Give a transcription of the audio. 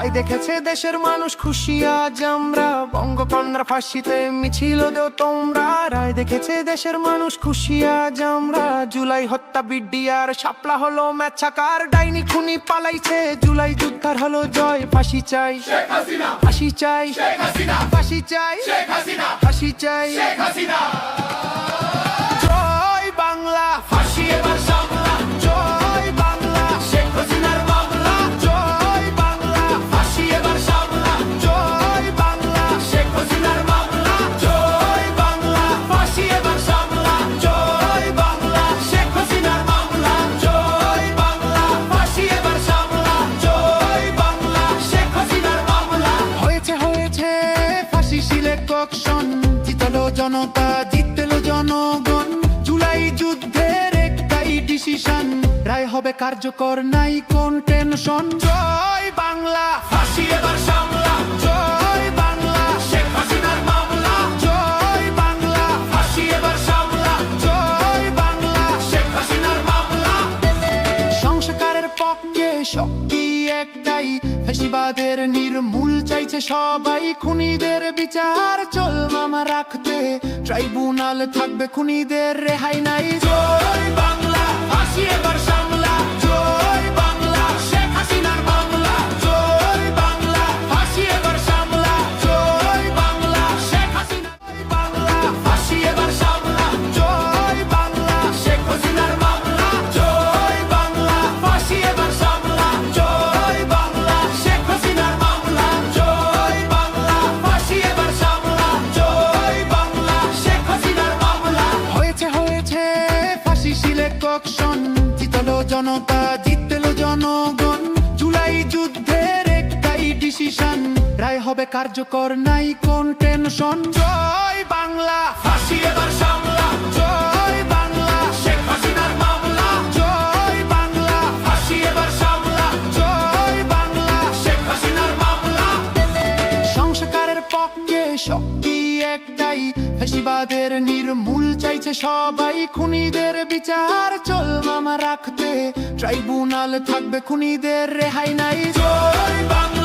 রায় দেখেছে দেশের মানুষ খুশি আজ আমরা। বঙ্গকন্যার ফাঁসিতে মিছিল দেও তোমরা। রায় দেখেছে দেশের মানুষ খুশি আজ আমরা। জুলাই হত্যা বিডিআর সাপলা হলো ম্যাচাকার। ডাইনি খুনি পালাইছে জুলাই যুদ্ধার হলো জয়। ফাঁসি চাই। ফাঁসি চাই। ফাঁসি চাই। ফাঁসি চাই। জয় জনতা জিতল জনগণ। জুলাই যুদ্ধের একটাই ডিসিশন রায় হবে কার্যকর, নাই কোন টেনশন জয় বাংলা, ফাঁসি এবার সামলা। জয় পক্ষে শক্তি একটাই। ফেসিবাদের নির্মূল চাইছে সবাই, খুনিদের বিচার চল মামা রাখতে। ট্রাইব্যুনাল থাকবে খুনিদের রেহাই নাই। বাংলা, ফাঁসি এবার সিলেকশন জিতলো জনতা, জিতল জনগণ। জুলাই যুদ্ধের একটাই ডিসিশন রায় হবে কার্যকর, নাই কোন টেনশন জয় বাংলা, ফাঁসি এবার ফেসিবাদের নির্মূল চাইছে সবাই, খুনিদের বিচার চল মামা রাখতে। ট্রাইব্যুনাল থাকবে খুনিদের রেহাই নাই। বাংলা।